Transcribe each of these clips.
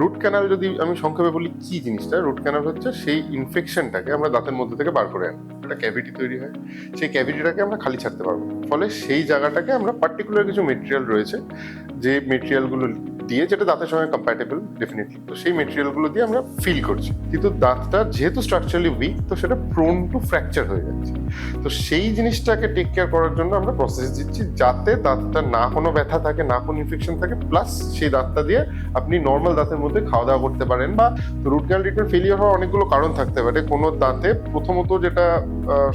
Root canal যদি আমি সংক্ষেপে বলি, কি জিনিসটা? রুট ক্যানাল হচ্ছে সেই ইনফেকশনটাকে আমরা দাঁতের মধ্যে থেকে বার করে আনি। একটা ক্যাভিটি তৈরি হয়। সেই ক্যাভিটিটাকে আমরা খালি ছাড়তে পারব ফলে সেই জায়গাটাকে আমরা পার্টিকুলার কিছু মেটেরিয়াল রয়েছে, যে মেটেরিয়ালগুলো দিয়ে যেটা দাঁতের সঙ্গে কম্প্যাটেবল ডেফিনেটলি তো সেই মেটেরিয়ালগুলো দিয়ে আমরা ফিল করছি। কিন্তু দাঁতটা যেহেতু স্ট্রাকচারালি উইক তো সেটা প্রোন টু ফ্র্যাকচার হয়ে যাচ্ছে। তো সেই জিনিসটাকে টেক কেয়ার করার জন্য আমরা প্রসেস দিচ্ছি যাতে দাঁতটা না কোনো ব্যথা থাকে, না কোনো ইনফেকশন থাকে। প্লাস সেই দাঁতটা দিয়ে আপনি নর্মাল দাঁতের মধ্যে খাওয়া দাওয়া করতে পারেন বা রুট ক্যানাল ট্রিটমেন্ট ফেলিয়ার হওয়ার অনেকগুলো কারণ থাকতে পারে। কোনো দাঁতে প্রথমত যেটা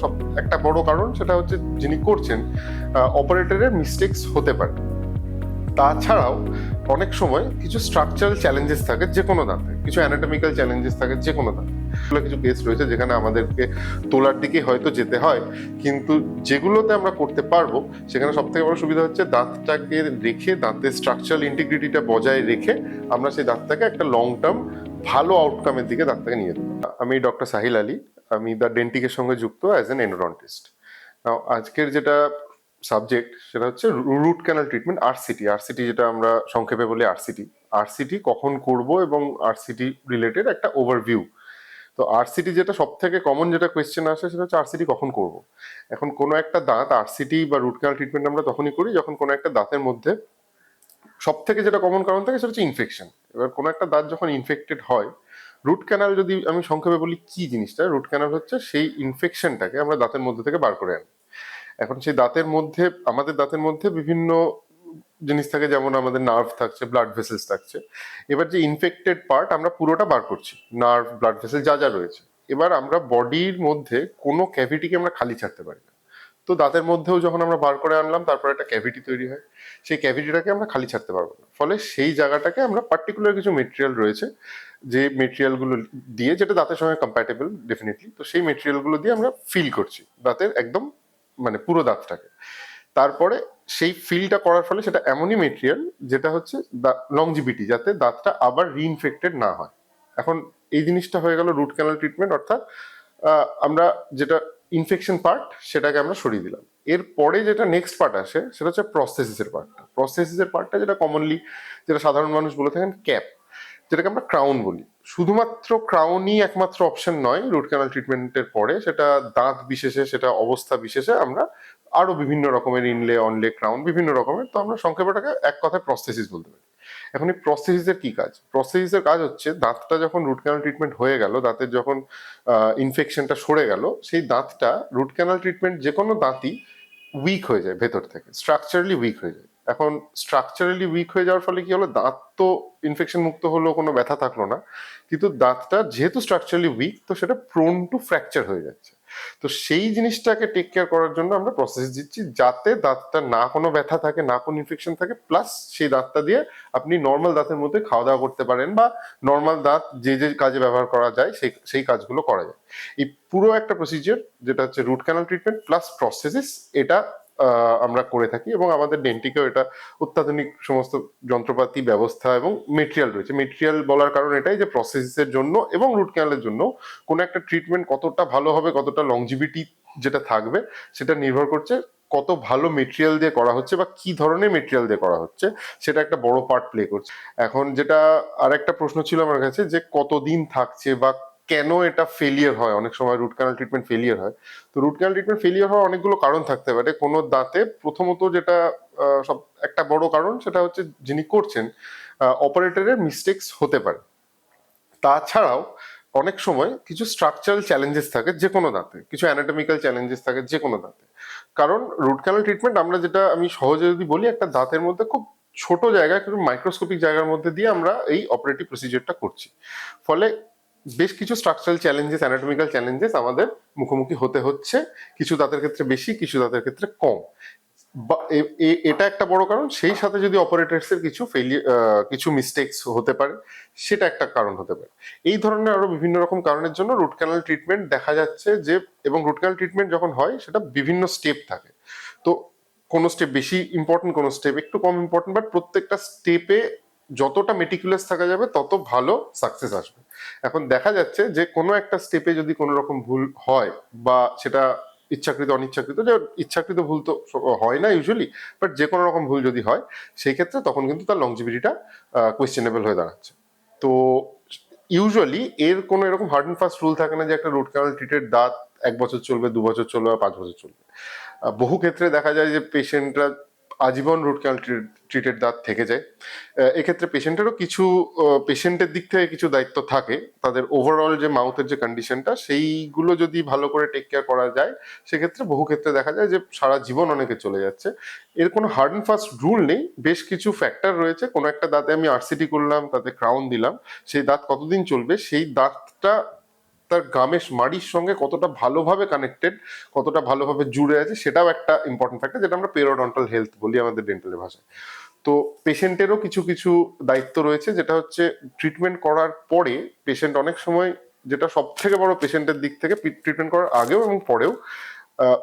সব একটা বড় কারণ সেটা হচ্ছে যিনি করছেন অপারেটরের মিস্টেক্স হতে পারে। তাছাড়াও অনেক সময় কিছু স্ট্রাকচারাল চ্যালেঞ্জেস থাকে যে কোনো দাঁতে, কিছু অ্যানাটমিক্যাল চ্যালেঞ্জেস থাকে যে কোনো দাঁতে কিছু কেস রয়েছে যেখানে আমাদেরকে তোলার দিকে হয়তো যেতে হয়, কিন্তু যেগুলোতে আমরা করতে পারব, সেখানে সব থেকে বড় সুবিধা হচ্ছে দাঁতটাকে রেখে, দাঁতের স্ট্রাকচারাল ইন্টিগ্রিটিটা বজায় রেখে আমরা সেই দাঁতটাকে একটা লং টার্ম ভালো আউটকামের দিকে দাঁতটাকে নিয়ে যাব আমি ডক্টর সাহিল আলী, আমি দ্য ডেন্টিকের সঙ্গে যুক্ত অ্যাজ এন এন্ডোডন্টিস্ট আজকের যেটা সাবজেক্ট সেটা হচ্ছে root canal treatment RCT RCT যেটা আমরা সংক্ষেপে বলি আরসিটি আরসিটি কখন করব এবং আরসিটি রিলেটেড একটা ওভারভিউ তো আরসিটি যেটা সব থেকে কমন যেটা কোয়েশ্চেন আসে সেটা হচ্ছে আরসিটি কখন করব। এখন কোনো একটা দাঁত আরসিটি বা রুট ক্যানাল ট্রিটমেন্ট আমরা তখনই করি যখন কোনো একটা দাঁতের মধ্যে সব থেকে যেটা কমন কারণ থাকে সেটা হচ্ছে ইনফেকশন এবার কোনো একটা দাঁত যখন ইনফেক্টেড হয় রুট ক্যানাল যদি আমি সংক্ষেপে বলি কি জিনিসটা রুট ক্যানাল হচ্ছে সেই ইনফেকশনটাকে আমরা দাঁতের মধ্যে থেকে বার করে আনি। এখন সেই দাঁতের মধ্যে, আমাদের দাঁতের মধ্যে বিভিন্ন জিনিস থাকে, যেমন আমাদের নার্ভ থাকছে ব্লাড ভেসেলস থাকছে। এবার যে ইনফেক্টেড পার্ট আমরা পুরোটা বার করছি নার্ভ ব্লাড ভেসেল যা যা রয়েছে। এবার আমরা বডির মধ্যে কোনো ক্যাভিটিকে আমরা খালি ছাড়তে পারি না। তো দাঁতের মধ্যেও যখন আমরা বার করে আনলাম, তারপর একটা ক্যাভিটি তৈরি হয়। সেই ক্যাভিটিটাকে আমরা খালি ছাড়তে পারব না। ফলে সেই জায়গাটাকে আমরা পার্টিকুলার কিছু মেটেরিয়াল রয়েছে, যে মেটেরিয়ালগুলো দিয়ে, যেটা দাঁতের সঙ্গে কম্প্যাটেবল ডেফিনেটলি তো সেই মেটেরিয়ালগুলো দিয়ে আমরা ফিল করছি। দাঁতের একদম মানে পুরো দাঁতটাকে। তারপরে সেই ফিলটা করার ফলে সেটা এমনই মেটেরিয়াল যেটা হচ্ছে লংজিবিটি যাতে দাঁতটা আবার রিইনফেক্টেড না হয়। এখন এই জিনিসটা হয়ে গেল রুট ক্যানাল ট্রিটমেন্ট অর্থাৎ আমরা যেটা ইনফেকশন পার্ট সেটাকে আমরা সরিয়ে দিলাম। এরপরে যেটা নেক্সট পার্ট আসে, সেটা হচ্ছে প্রসেসিসের পার্টটা প্রসেসিসের পার্টটা যেটা কমনলি যেটা সাধারণ মানুষ বলে থাকেন ক্যাপ যেটাকে আমরা ক্রাউন বলি। শুধুমাত্র ক্রাউনই একমাত্র অপশন নয় রুট ক্যানাল ট্রিটমেন্টের পরে, সেটা দাঁত বিশেষে, সেটা অবস্থা বিশেষে আমরা আরও বিভিন্ন রকমের ইনলে অনলে ক্রাউন বিভিন্ন রকমের, তো আমরা সংক্ষেপটাকে এক কথায় প্রস্থেসিস বলতে পারি। এখন এই প্রস্থেসিসের কি কাজ? প্রস্থেসিসের কাজ হচ্ছে, দাঁতটা যখন রুট ক্যানাল ট্রিটমেন্ট হয়ে গেল, দাঁতের যখন ইনফেকশনটা সরে গেল, সেই দাঁতটা রুট ক্যানাল ট্রিটমেন্ট যে কোনো দাঁতই উইক হয়ে যায় ভেতর থেকে স্ট্রাকচারালি উইক হয়ে যায়। এখন স্ট্রাকচারালি উইক হয়ে যাওয়ার ফলে কি হলো? দাঁত তো ইনফেকশন মুক্ত হলো কোনো ব্যথা থাকল না। কিন্তু দাঁতটা যেহেতু স্ট্রাকচারালি উইক তো সেটা প্রোন টু ফ্র্যাকচার হয়ে যাচ্ছে। তো সেই জিনিসটাকে টেক কেয়ার করার জন্য আমরা প্রসেস দিচ্ছি যাতে দাঁতটা না কোনো ব্যথা থাকে, না কোনো ইনফেকশন থাকে প্লাস সেই দাঁতটা দিয়ে আপনি নর্মাল দাঁতের মধ্যে খাওয়া দাওয়া করতে পারেন বা নর্মাল দাঁত যে যে কাজে ব্যবহার করা যায়, সেই সেই কাজগুলো করা যায়। এই পুরো একটা প্রসিজিওর যেটা হচ্ছে root canal treatment plus processes এটা আমরা করে থাকি এবং আমাদের ডেন্টিকেও এটা অত্যাধুনিক সমস্ত যন্ত্রপাতি ব্যবস্থা এবং মেটেরিয়াল রয়েছে। মেটেরিয়াল বলার কারণ এটাই যে প্রসেসের জন্য এবং রুট ক্যানালের জন্য কোনো একটা ট্রিটমেন্ট কতটা ভালো হবে, কতটা লংজিভিটি যেটা থাকবে, সেটা নির্ভর করছে কত ভালো মেটেরিয়াল দিয়ে করা হচ্ছে বা কি ধরনের মেটেরিয়াল দিয়ে করা হচ্ছে, সেটা একটা বড় পার্ট প্লে করছে। এখন যেটা আরেকটা প্রশ্ন ছিল আমার কাছে যে কতদিন থাকছে বা কেন এটা ফেলিয়ার হয়? অনেক সময় রুট ক্যানাল ট্রিটমেন্ট ফেলিয়ার হয়। তো রুট ক্যানাল ট্রিটমেন্ট ফেলিয়ার হওয়ার অনেকগুলো কারণ থাকতে পারে। কোনো দাঁতে প্রথমত যেটা সব একটা বড় কারণ সেটা হচ্ছে যিনি করছেন অপারেটরের মিস্টেক্স হতে পারে। তাছাড়াও অনেক সময় কিছু স্ট্রাকচারাল চ্যালেঞ্জেস থাকে যে কোনো দাঁতে, কিছু অ্যানাটমিক্যাল চ্যালেঞ্জেস থাকে যে কোনো দাঁতে। কারণ রুট ক্যানাল ট্রিটমেন্ট আমরা যেটা, আমি সহজে যদি বলি, একটা দাঁতের মধ্যে খুব ছোট জায়গায় কিন্তু মাইক্রোস্কোপিক জায়গার মধ্যে দিয়ে আমরা এই অপারেটিভ প্রসিজিওরটা করছি। ফলে বেশ কিছু স্ট্রাকচারাল চ্যালেঞ্জেস অ্যানাটমিক্যাল চ্যালেঞ্জেস আমাদের মুখোমুখি হতে হচ্ছে। কিছু দাঁতের ক্ষেত্রে বেশি, কিছু দাঁতের ক্ষেত্রে কম। এটা একটা বড় কারণ। সেই সাথে যদি অপারেটরস এর কিছু ফেলিয়ার কিছু মিস্টেকস হতে পারে, সেটা একটা কারণ হতে পারে। এই ধরনের আরও বিভিন্ন রকম কারণের জন্য রুট ক্যানাল ট্রিটমেন্ট দেখা যাচ্ছে যে, এবং রুট ক্যানাল ট্রিটমেন্ট যখন হয়, সেটা বিভিন্ন স্টেপ থাকে। তো কোনো স্টেপ বেশি ইম্পর্টেন্ট কোনো স্টেপ একটু কম ইম্পর্টেন্ট বাট প্রত্যেকটা স্টেপে যতটা মেটিকুলাস থাকা যাবে, তত ভালো সাকসেস আসবে। এখন দেখা যাচ্ছে যে, কোনো একটা স্টেপে যদি কোনো রকম ভুল হয় বা সেটা ইচ্ছাকৃত, অনিচ্ছাকৃত, যে ইচ্ছাকৃত ভুল তো হয় না ইউজুয়ালি বাট যে কোনো রকম ভুল যদি হয়, সেই ক্ষেত্রে তখন কিন্তু তার লংজিবিলিটিটা কোয়েশ্চেনেবল হয়ে দাঁড়াচ্ছে। তো ইউজুয়ালি এর কোনো এরকম হার্ড অ্যান্ড ফাস্ট রুল থাকে না যে, একটা রুট ক্যানাল ট্রিটেড দাঁত এক বছর চলবে, দু বছর চলবে পাঁচ বছর চলবে। বহু ক্ষেত্রে দেখা যায় যে পেশেন্টরা আজীবন রুট ক্যানাল ট্রিটেড দাঁত থেকে যায়। এক্ষেত্রে পেশেন্টেরও কিছু পেশেন্টের দিক থেকে কিছু দায়িত্ব থাকে। তাদের ওভারঅল যে মাউথের যে কন্ডিশনটা সেইগুলো যদি ভালো করে টেক কেয়ার করা যায়, সেক্ষেত্রে বহু ক্ষেত্রে দেখা যায় যে সারা জীবন অনেকে চলে যাচ্ছে। এর কোনো হার্ড অ্যান্ড ফাস্ট রুল নেই। বেশ কিছু ফ্যাক্টর রয়েছে। কোনো একটা দাঁতে আমি আরসিটি করলাম, তাতে ক্রাউন দিলাম। সেই দাঁত কতদিন চলবে? সেই দাঁতটা তার গামেশ মাড়ির সঙ্গে কতটা ভালোভাবে কানেক্টেড কতটা ভালোভাবে জুড়ে আছে, সেটাও একটা ইম্পর্টেন্ট ফ্যাক্টর যেটা আমরা পেরোডন্টাল হেলথ বলি আমাদের ডেন্টালের ভাষায়। তো পেশেন্টেরও কিছু কিছু দায়িত্ব রয়েছে, যেটা হচ্ছে ট্রিটমেন্ট করার পরে পেশেন্ট অনেক সময় যেটা সব থেকে বড় পেশেন্টের দিক থেকে ট্রিটমেন্ট করার আগেও এবং পরেও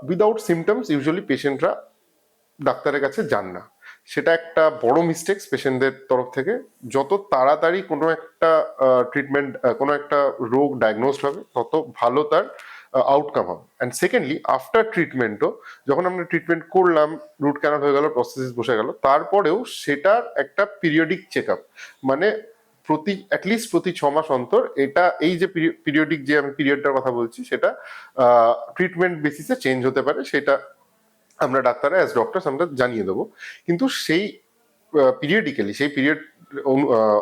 উইদাউট সিমটমস ইউজুয়ালি পেশেন্টরা ডাক্তারের কাছে যান না। সেটা একটা বড় মিস্টেক্স পেশেন্টদের তরফ থেকে। যত তাড়াতাড়ি কোনো একটা ট্রিটমেন্ট কোনো একটা রোগ ডায়াগনোসড হবে, তত ভালো তার আউটকাম হবে। অ্যান্ড সেকেন্ডলি আফটার ট্রিটমেন্টও যখন আমরা ট্রিটমেন্ট করলাম রুট ক্যানাল হয়ে গেল প্রসেসিস বসে গেল, তারপরেও সেটার একটা পিরিয়ডিক চেক আপ মানে প্রতি অ্যাটলিস্ট প্রতি ছ মাস অন্তর এটা, এই যে পিরিয়ডিক যে আমি পিরিয়ডটার কথা বলছি, সেটা ট্রিটমেন্ট বেসিসে চেঞ্জ হতে পারে, সেটা আমরা ডাক্তাররা অ্যাজ ডক্টরস আমরা জানিয়ে দেবো। কিন্তু সেই পিরিয়ডিক্যালি সেই পিরিয়ড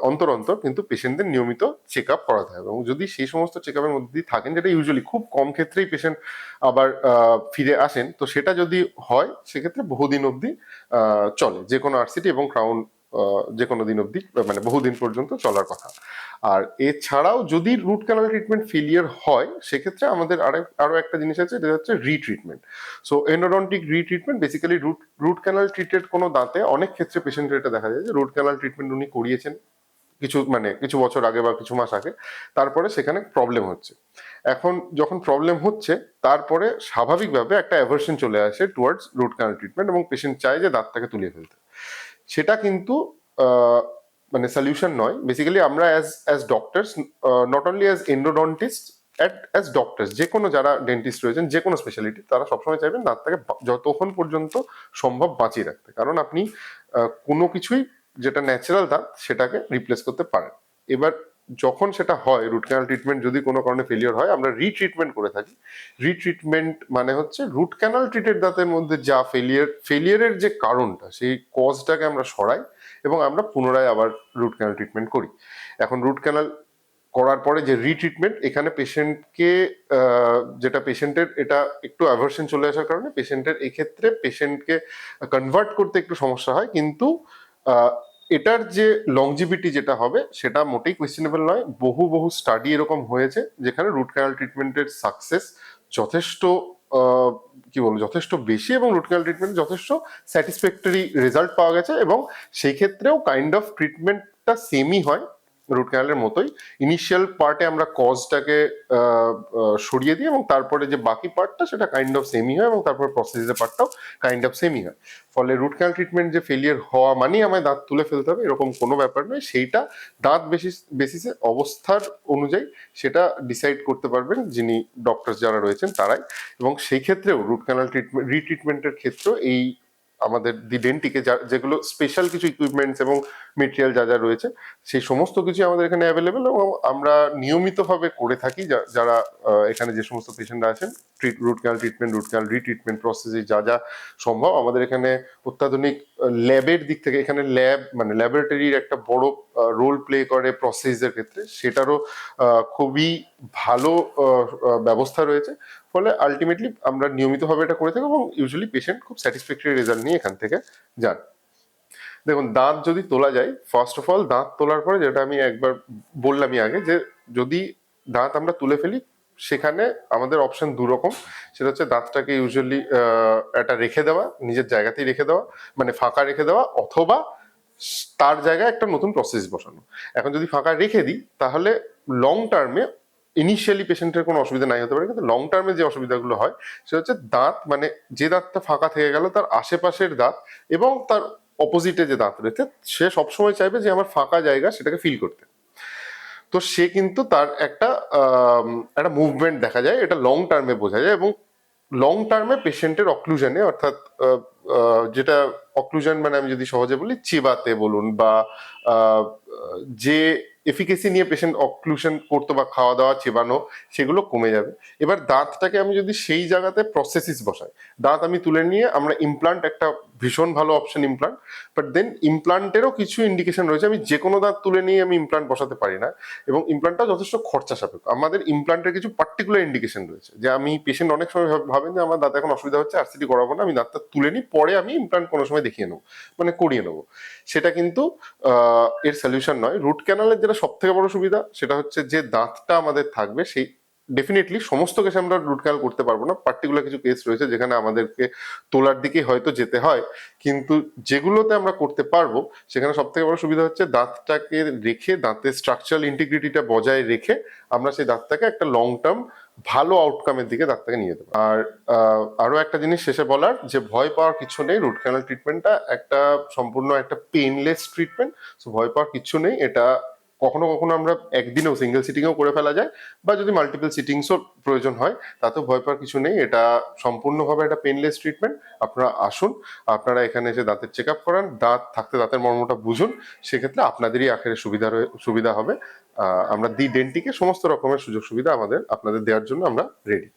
অন্তর অন্তর কিন্তু পেশেন্টদের নিয়মিত চেক আপ করাতে হবে এবং যদি সেই সমস্ত চেক আপের মধ্যে থাকেন, যেটা ইউজুয়ালি খুব কম ক্ষেত্রেই পেশেন্ট আবার ফিরে আসেন, তো সেটা যদি হয়, সেক্ষেত্রে বহুদিন অবধি চলে। যে কোনো আরসিটি এবং ক্রাউন যে কোনো দিন অবধি মানে বহুদিন পর্যন্ত চলার কথা। আর এছাড়াও যদি রুট ক্যানাল ট্রিটমেন্ট ফেলিয়ার হয়, সেক্ষেত্রে আমাদের আরেক, আরও একটা জিনিস আছে যেটা হচ্ছে retreatment so endodontic retreatment basically root root canal treated কোনো দাঁতে, অনেক ক্ষেত্রে পেশেন্টের এটা দেখা যায় যে রুট ক্যানাল ট্রিটমেন্ট উনি করিয়েছেন কিছু মানে কিছু বছর আগে বা কিছু মাস আগে, তারপরে সেখানে প্রবলেম হচ্ছে। এখন যখন প্রবলেম হচ্ছে, তারপরে স্বাভাবিকভাবে একটা অ্যাভার্সন চলে আসে টুয়ার্ডস রুট ক্যানাল ট্রিটমেন্ট এবং পেশেন্ট চায় যে দাঁতটাকে তুলে ফেলতে। সেটা কিন্তু মানে সলিউশন নয়। বেসিক্যালি আমরা as as doctors not only as endodontist at as doctors যে কোনো যারা ডেন্টিস্ট রয়েছেন যে কোনো স্পেশালিটি তারা সবসময় চাইবেন দাঁতটাকে যতক্ষণ পর্যন্ত সম্ভব বাঁচিয়ে রাখতে। কারণ আপনি কোনো কিছুই যেটা ন্যাচারাল দাঁত সেটাকে রিপ্লেস করতে পারেন। এবার যখন সেটা হয় রুট ক্যানাল ট্রিটমেন্ট যদি কোনো কারণে ফেলিওর হয়, আমরা রিট্রিটমেন্ট করে থাকি। রিট্রিটমেন্ট মানে হচ্ছে রুট ক্যানাল ট্রিটেড দাঁতের মধ্যে যা ফেলিয়ার ফেলিয়ারের যে কারণটা, সেই কজটাকে আমরা সরাই। এবং আমরা পুনরায় আবার রুট ক্যানাল ট্রিটমেন্ট করি। এখন রুট ক্যানাল করার পরে যে রিট্রিটমেন্ট এখানে পেশেন্টকে যেটা পেশেন্টের এটা একটু অ্যাভার্সন চলে আসার কারণে পেশেন্টের এক্ষেত্রে পেশেন্টকে কনভার্ট করতে একটু সমস্যা হয়। কিন্তু এটার যে লংজিভিটি যেটা হবে, সেটা মোটেই কোয়েশ্চেনেবল নয়। বহু বহু স্টাডি এরকম হয়েছে, যেখানে রুট ক্যানাল ট্রিটমেন্টের সাকসেস যথেষ্ট কি বলব, যথেষ্ট বেশি এবং রুট ট্রিটমেন্ট যথেষ্ট স্যাটিসফ্যাক্টরি রেজাল্ট পাওয়া গেছে এবং সেই ক্ষেত্রেও কাইন্ড অফ ট্রিটমেন্টটা সেমই হয়। রুট ক্যানালের মতোই। ইনিশিয়াল পার্টে আমরা কজটাকে সরিয়ে দিই এবং তারপরে যে বাকি পার্টটা সেটা কাইন্ড অফ সেমই হয় এবং তারপর প্রসেসের পার্টটাও কাইন্ড অফ সেমই হয়। ফলে রুট ক্যানাল ট্রিটমেন্ট যে ফেলিয়ার হওয়া মানেই আমায় দাঁত তুলে ফেলতে হবে, এরকম কোনো ব্যাপার নয়। সেইটা দাঁত বেসিস বেসিসে অবস্থার অনুযায়ী সেটা ডিসাইড করতে পারবেন যিনি ডক্টর যারা রয়েছেন তারাই। এবং সেই ক্ষেত্রেও রুট ক্যানাল ট্রিটমেন্ট রিট্রিটমেন্টের ক্ষেত্রেও এই আমাদের দি ডেন্টিকে যা, যেগুলো স্পেশাল কিছু ইকুইপমেন্টস এবং মেটেরিয়াল যা যা রয়েছে, সেই সমস্ত কিছু আমাদের এখানে অ্যাভেলেবেল এবং আমরা নিয়মিতভাবে করে থাকি যারা এখানে যে সমস্ত পেশেন্টরা আছেন treat root canal treatment root canal retreatment প্রসেসে যা যা সম্ভব, আমাদের এখানে অত্যাধুনিক ল্যাবের দিক থেকে এখানে ল্যাব মানে ল্যাবরেটরির একটা বড় রোল প্লে করে প্রসেসের ক্ষেত্রে, সেটারও খুবই ভালো ব্যবস্থা রয়েছে। ফলে আলটিমেটলি আমরা নিয়মিতভাবে এটা করে থাকি এবং ইউজুয়ালি পেশেন্ট খুব স্যাটিসফ্যাক্টরি রেজাল্ট নিয়ে এখান থেকে যান। দেখুন, দাঁত যদি তোলা যায় ফার্স্ট অফ অল দাঁত তোলার পরে যেটা আমি একবার বললামই আগে যে যদি দাঁত আমরা তুলে ফেলি, সেখানে আমাদের অপশন দু রকম। সেটা হচ্ছে দাঁতটাকে ইউজুয়ালি একটা রেখে দেওয়া, নিজের জায়গাতেই রেখে দেওয়া মানে ফাঁকা রেখে দেওয়া অথবা তার জায়গায় একটা নতুন প্রসেস বসানো। এখন যদি ফাঁকা রেখে দিই, তাহলে লং টার্মে ইনিশিয়ালি পেশেন্টের কোনো অসুবিধা নাই হতে পারে, কিন্তু লং টার্মে যে অসুবিধাগুলো হয়, সেটা হচ্ছে দাঁত মানে যে দাঁতটা ফাঁকা থেকে গেল তার আশেপাশের দাঁত এবং তার অপোজিটে যে দাঁত রয়েছে, সে সবসময় চাইবে যে আমার ফাঁকা জায়গা সেটাকে ফিল করতে। তো সে কিন্তু তার একটা একটা মুভমেন্ট দেখা যায়, এটা লং টার্মে বোঝা যায় এবং লং টার্মে পেশেন্টের অক্লুশনে অর্থাৎ যেটা অক্লুশন মানে আমি যদি সহজে বলি, চিবাতে বলুন বা যে এফিকেসি নিয়ে পেশেন্ট অক্লুশন করতো বা খাওয়া দাওয়া চেবানো, সেগুলো কমে যাবে। এবার দাঁতটাকে আমি যদি সেই জায়গাতে প্রসেসিস বসাই, দাঁত আমি তুলে নিয়ে আমরা ইমপ্লান্ট একটা ভীষণ ভালো অপশন ইমপ্লান্ট বাট দেন ইমপ্লান্টেরও কিছু ইন্ডিকেশন রয়েছে, আমি যে কোনো দাঁত তুলে নিয়ে আমি ইমপ্লান্ট বসাতে পারি না, এবং ইমপ্লান্টটা যথেষ্ট খরচা সাপেক্ষ। আমাদের ইমপ্লান্টের কিছু পার্টিকুলার ইন্ডিকেশন রয়েছে, যে আমি পেশেন্ট অনেক সময় ভাব- ভাবেন যে আমার দাঁত এখন অসুবিধা হচ্ছে আরসিটি করাবো না, আমি দাঁতটা তুলে নিই, পরে আমি ইমপ্লান্ট কোনো সময় দেখিয়ে নেব মানে করিয়ে নেব। সেটা কিন্তু এর সলিউশন নয়। রুট ক্যানালের যেটা সব থেকে বড় সুবিধা? সেটা হচ্ছে যে দাঁতটা আমাদের থাকবে, সেই ডেফিনেটলি সমস্ত কেসে আমরা রুট ক্যানাল করতে পারব না। পার্টিকুলার কিছু কেস রয়েছে যেখানে আমাদেরকে তোলার দিকে হয়তো যেতে হয়। কিন্তু যেগুলোতে আমরা করতে পারব, সেখানে সব থেকে বড় সুবিধা হচ্ছে দাঁতটাকে রেখে, দাঁতের স্ট্রাকচারাল ইন্টিগ্রিটিটা বজায় রেখে আমরা সেই দাঁতটাকে একটা লং টার্ম ভালো আউটকামের দিকে দাঁতটাকে নিয়ে যেতে আর আরও একটা জিনিস শেষে বলার যে ভয় পাওয়ার কিছু নেই রুট ক্যানাল ট্রিটমেন্টটা একটা সম্পূর্ণ একটা পেইনলেস ট্রিটমেন্ট সো ভয় পাওয়ার কিছু নেই। এটা কখনো কখনো আমরা একদিনেও সিঙ্গেল সিটিংও করে ফেলা যায়, বা যদি মাল্টিপল সিটিংসও প্রয়োজন হয়, তাতেও ভয় পাওয়ার কিছু নেই। এটা সম্পূর্ণভাবে একটা পেনলেস ট্রিটমেন্ট আপনারা আসুন, আপনারা এখানে এসে দাঁতের চেক আপ করান, দাঁত, থাকতে দাঁতের মর্মটা বুঝুন, সেক্ষেত্রে আপনাদেরই আখেরে সুবিধা সুবিধা হবে। আমরা দি ডেন্টিকে সমস্ত রকমের সুযোগ সুবিধা আমাদের, আপনাদের দেওয়ার জন্য আমরা রেডি